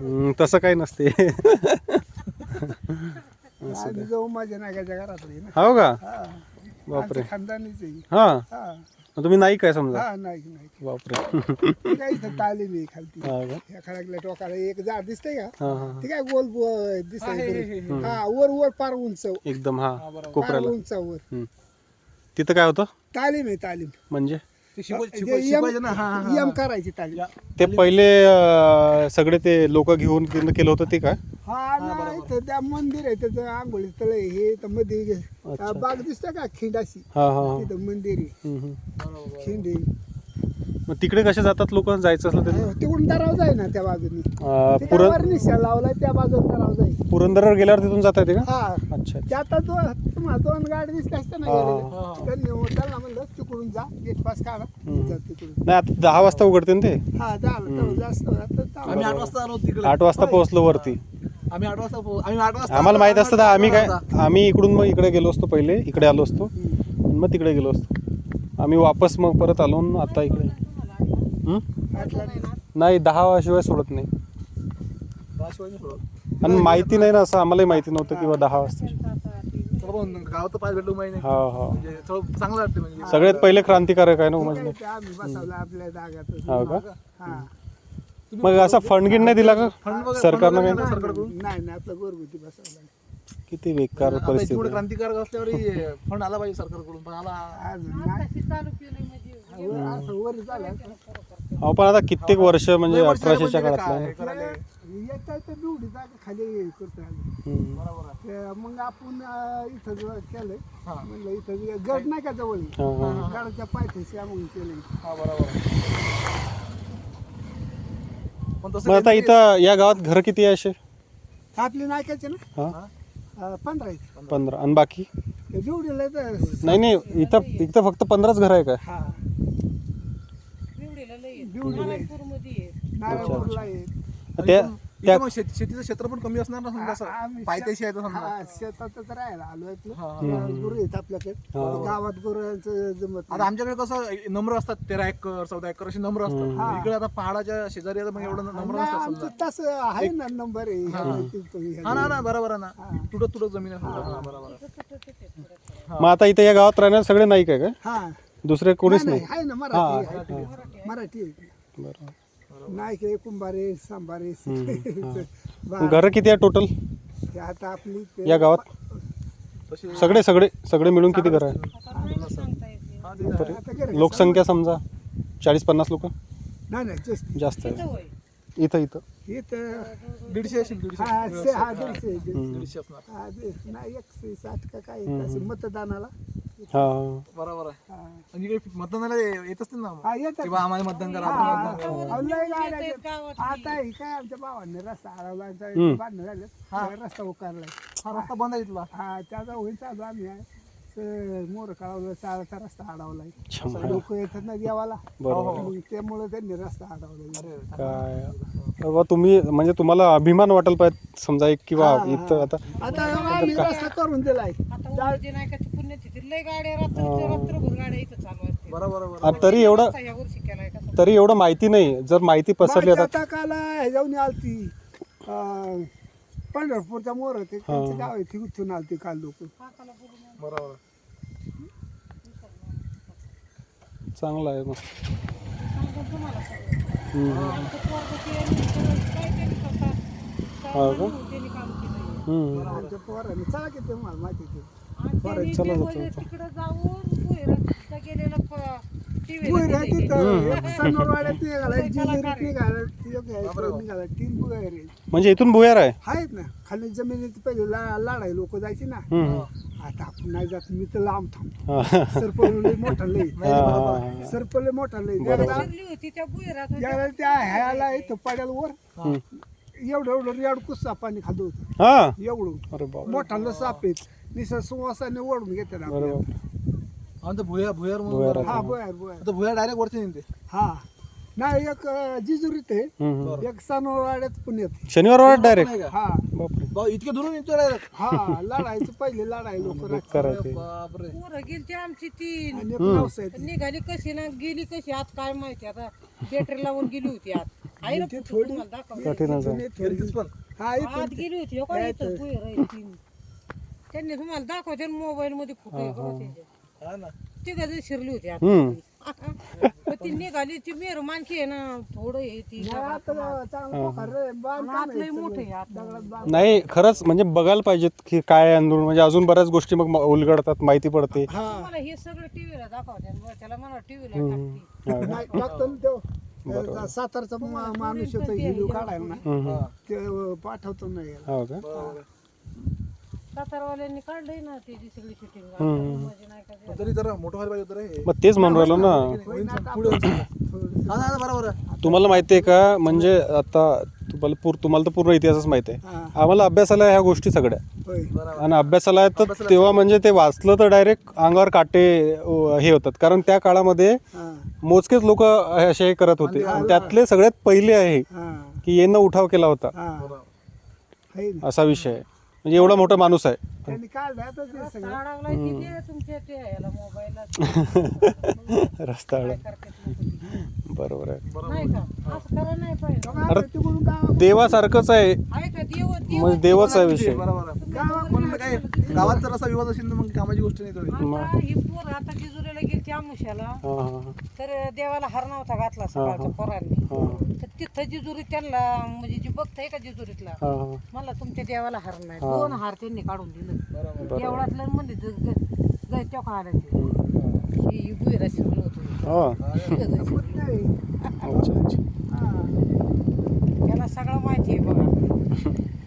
हम्म, तसं काही नसते. आम्ही जाऊ माझ्या नागाच्या घरातली ना. हो का? हा. बापरे. आमचं खानदानीच आहे. हा. हा. तुम्ही नाही काय समजा. हा नाही नाही बापरे. ते काय इथं तालीम आहे खालती. हा का? या खडकल्या टोकाला एक झाड दिसतंय का? हा हा ते काय गोल दिसतंय हा वर वर पार उंच. एकदम हा. पार कोपऱ्याला. उंचावर हम्म. तिथं काय होतं? तालीम आहे तालीम. म्हणजे? ते करायची पहिले अं, सगळे ते लोक घेऊन केलं केलं होतं ते हा नाही तर त्या मंदिर आहे त्याचं आंघोळी तळ आहे हे तर मध्ये. बाग दिसतं का? खिंडाशी हा हा हा. तिथं मंदिर आहे. हम्म, हम्म. खिंड आहे. मग तिकडे कसे जातात लोक? जायचं असलं तर? तिकडून दराव जाय ना त्या बाजूनी. अं, ते पुरं निशा लावलाय त्या बाजूला दराव जाईल पुरंदरवर गेल्यावर तिथून जाता येते का? हा. अच्छा ते आता दोन तुम्हाला दोन गाडी दिसल्या असत्या ना हा. गेलेल्या. त्यांना म्हणलं तिकडून जा गेट पास काढा. हम्म. जा तिकडून. नाही आता दहा वाजता उघडते ना ते? हा तेवढं जास्त आता. आम्ही आठ वाजता. आलो तिकडे. आठ वाजता पोहोचलो वरती. आम्ही आठ वाजता पोहो- आम्ही आठ वाजता आम्हाला माहीत असतं तर आम्ही काय. आम्ही इकडून मग इकडे गेलो असतो पहिले इकडे आलो असतो. हम्म. मग तिकडे गेलो असतो. आम्ही वापस मग परत आलो आणि आता इकडे नाही. नाही दहा शिवाय सोडत नाही. आणि माहिती नाही ना असं आम्हालाही माहिती नव्हतं किंवा दहा वाजता गावात पाच भेटलो माहिती नाही हा हा. म्हणजे थोडं चांगलं वाटतं म्हणजे. सगळ्यात पहिले क्रांतिकारक आहे ना उमजले आम्ही बसवलं आपल्या हो का? हा. मग असा फंडगिन नाही दिला का? फंड वगैरे- सरकारनं फंड काही सरकारकडून नाही नाही आपलं घरगुती बसवलं. किती बेकार आता परिस्थिती एवढं आहे. क्रांतिकारक असल्यावर फंड आला पाहिजे सरकारकडून पण आला अजून नाही वर- असं वर झालं. अहो पण आता कित्येक वर्ष म्हणजे लय अठराशेच्या म्हणजे काळातलं? येतात तर बिवडी जागा खाली करतो आम्ही. हम्म. बरोबर आहे. ते मग आपण अं, इथं जो केलंय. हा. म्हणलं इथं जे गड नाही का जवळ? हा, हा. गडाच्या पायथ्याशी आम्ही केलंय. हा बरोबर. पण तसं मग आता इथं या गावात घर किती आहे असे आपली नायकाचे ना? हा? अं, पंधरा आहेत. पंधरा. आणि बाकी? ते बिवडीला तर नाही नाही इथं इथं फक्त पंधराच घर आहे काय? हा. बिवडीला आहेत. नारायणपूरला आहेत. आणि त्या इथं- त्या इथं मग शेती- शेतीचं क्षेत्र पण कमी असणार ना समजा आ- आम्ही पायथ्याशी आहे तर समजा. हा, शेतातच राहायला आलो हा, गुरु आहेत आपल्याकडे. हा. गावात गुरुचं जमत आता नाही. आमच्याकडे कसं नंबर असतात तेरा एकर चौदा एकर असे नंबर असतात. हा. इकडे आता पहाडाच्या शेजारी आता मग एवढं नंबर नाही, नसतात आमचं समजा तसं आहे ना नंबर आहे. हा. ना ना बरोबर आहे ना. हा. तुटत तुटत जमीन आहे समजा. हा, बरोबर आहे. मग आता इथं या गावात राहण्यात सगळे नाही काय काय हा. दुसरे कोणीच नाही, नाही नाही, आहे ना मराठी आहे. मराठी आहे. बरं. नाईक आहे कुंभारे सांबारे बा- घर किती आहे टोटल हे आता आपली ते- या गावात? तशी सगळे सगळे सगळे मिळून किती घर आहे हा, ते आहे. आता घरी लोकसंख्या समजा चाळीस पन्नास लोक? नाही नाही जास्त. जास्त आहे. इथं इथं हे तर दीडशे असेल दीडशे. हा से- हा दीडशे दीडशे. दीडशे असणार हा. नाही एकशे साठ का काय असे मतदानाला? हा. बरोबर आहे. हा. मतदानाला ये- येत असतील ना हा येतात किंवा आम्हाला मतदान करा हा, आपण हा. मतदान. आता हे काय आमच्या भावांनी रस्ता अडवला हम्म. बांधणं झाले. रस्ता उकारलाय. हा रस्ता बंद आहे इथला. हा त्याचा होईल चालू आम्ही आहे. मोर काढवलं चालता रस्ता अडवलाय. शंभर. लोक येतात ना देवाला. बरोबर. मग त्यामुळे त्यांनी रस्ता अडवला काय? बाबा तुम्ही म्हणजे तुम्हाला अभिमान वाटेल पाहिजे समजा एक किंवा हा, हा. इथं आता आता आम्ही रस्ता करून दिलाय. आता उद्या नाही का ती गाड्या रात्र रात्रभर गाड्या इथं चालू असते बरोबर तरी एवढं रस्ता या वर्षी केलाय का तरी एवढं माहिती नाही. जर माहिती पसरली आता काल ह्याच्याऊन आलती. अं, पंढरपूरचा मोर होते. त्यांचं गाव आहे ती उठून आलती काल लोक. बरोबर. चांगलं आहे मस्त सांगतो तुम्हाला सगळं. हम्म. आमचं पोरगं ते यांनी सगळं काय त्यांनी स्वतः हो का? त्यांनी काम केलंय. हम्म. आमच्या पोरांनी चला की तुम्हाला माहिती आहे ते. चला जातो म्हणजे. तिकडं जाऊन गेलेला म्हणजे इथून भुयार आहे? आहेत ना. खाली जमिनीत पहिले ला लाडाय लोक जायची ना. आता आपण नाही जात मी तर लांब थांब. सरपल लय मोठा हा. सरपल लय. मोठा होती त्या ह्याला इथं पड्याला वर. एवढं एवढं रेड कुस्सा पाणी खाल्लं होतं. हा. एवढं. अरे बाबा मोठा साप आहेत निसर्ग सुवासाने ओढून घेते ना आपल्याला. भुयार भुयार म्हणून भुयार. हा बोयर बोयर आता भुयार डायरेक्ट वरती निघते. हा. नाही एक अं, जिजुरीत आहे. हम्म. एक पुण्यात शनिवार वाट डायरेक्ट नाही का हा. बापरे. भाऊ इतके दुरून येतो डायरेक्ट हा लढायचं पहिले लढाय लोक बेकार आहे ते बापरे. पोरं गेलती आमची तीन. आणि एक नवसा आहे. निघाली कशी ना गेली कशी आत काय माहिती आता बॅटरी लावून गेली होती आत. आहे ना ते फोटो तुम्हाला दाखव. आहे. पण. हा आत गेली होती हो आहे तीन. त्यांनी तुम्हाला दाखवते मोबाईल मध्ये बघा त्याचे. हा ना. ती गजर शिरली होती आत. हम्म. पण ती निघाली ती मेर मानखी आहे ना थोडं आहे ती नाही, आता लय. मोठं आहे आत. नाही खरंच म्हणजे बघायला पाहिजेत की काय आंदोलन. म्हणजे अजून बऱ्याच गोष्टी मग म- उलगडतात माहिती पडते. हा. तुम्हाला हे सगळं टीव्हीला दाखवते त्याला म्हणा टीव्हीला टाकते. हा. नाही, टाकतो ना तो. अं, सातारचा मा- माणूस काढायला ना. ते पाठवतो ना याला. हो का? सातारवाल्यांनी काढलंय ना ती जी सगळी शूटिंग हम्म. नाही का ते. पण तरी जरा मोठं व्हायला पाहिजे होतं रे. मग तेच म्हणून राहिलो ना. होईन सांग, पुढे होईन सांग. हा ना बरोबर. आहे तुम्हाला माहिती आहे का? म्हणजे आता तुम्हाला पूर तुम्हाला तर पूर्ण इतिहासच माहिती आहे. हा, आम्हाला अभ्यासाला ह्या गोष्टी सगळ्या. होय. आणि अभ्यासाला तर तेव्हा म्हणजे ते वाचलं तर डायरेक्ट अंगावर काटे अ, हे होतात. कारण त्या काळामध्ये हा, मोजकेच लोक असे हे करत होते. आणि त्यातले सगळ्यात पहिले आहे हा, की यांना उठाव केला होता. हा. ना. असा विषय आहे. म्हणजे एवढा मोठा माणूस आहे. त्यांनी काढलं आता ते सगळं. काढावलाय ती दे तुमच्या ते याला मोबाईलला रस्ता. बरोबर आहे. नाही का? असं करा नाही पाहिजे. आता तिकडून गावा- देवासारखंच आहे. आहे का? देव देव म्हणजे देवच आहे विषय. बरोबर आहे. काय गावात जर असा विवाद असेल तर कामाची गोष्ट नाही तो आता ही पोर आता जिजुरीला गेली त्या मुशाला हा, हा, हा. तर देवाला हार नव्हता घातला सकाळच्या पोरांनी. हा, तर तिथं जिजुरी त्यांना म्हणजे जी बघत आहे का जिजुरीतला हा, हा. मला तुमच्या देवाला हार नाही. दोन हार त्यांनी काढून दिलं. देवळातलं म्हणजे काढायला ते. ही बुयरा शिरलं होतं. हा. नाही. अच्छा, अच्छा. हा. त्याला सगळं माहिती आहे बघा.